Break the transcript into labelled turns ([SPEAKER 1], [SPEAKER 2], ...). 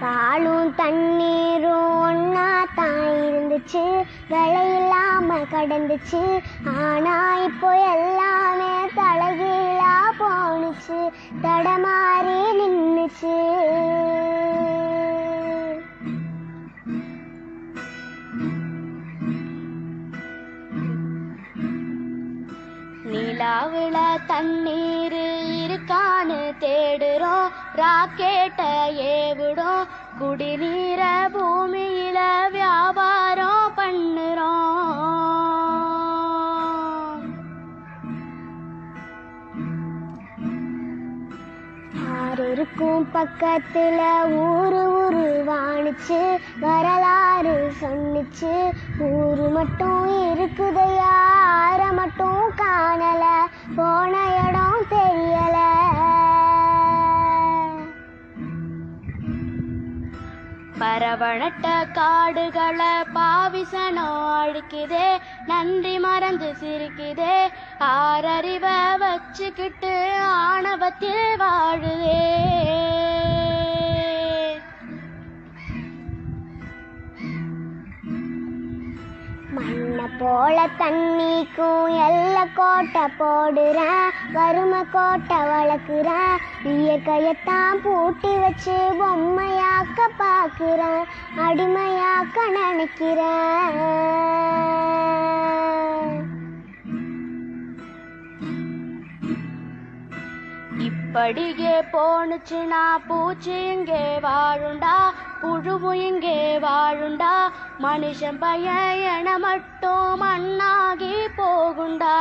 [SPEAKER 1] பாலும் தண்ணீரும் ஒன்னா தான் இருந்துச்சு. விலையில்லாம கடந்துச்சு. ஆனா இப்போ எல்லாமே தலைகீழா போணுச்சு. தடமாறி நின்னுச்சு. நிலாவில தண்ணீர் இருக்கான்னு தேடுறோம். ராக்கெட்ட ஏவிடும் குடிநீர பூமியில வியாபாரம் பண்ணுறோம். யாருக்கும் இருக்கும் பக்கத்துல ஊரு ஊரு வாணிச்சு வரலாறு சொன்னிச்சு ஊரு மட்டும் இருக்குதையா பரவணட்ட காடுகளை பாவிசனோ அழிக்குதே நன்றி மறந்து சிரிக்குதே ஆறறிவை வச்சுக்கிட்டு ஆணவத்தில் வாழுதே. மண்ணை போல தண்ணிக்கும் எல்ல கோட்டை போடுறேன் வறுமை கோட்டை வளர்க்குறேன் இயற்கையத்தான் பூட்டி வச்சு பொம்மையாக்க பார்க்குறேன் அடிமையாக்க நினைக்கிறேன் இப்படியே போனுச்சுன்னா பூச்சி இங்கே வாழுண்டா புழுவு இங்கே வாழுண்டா மனுஷன் பையன் என மட்டும் மண்ணாகி போகுண்டா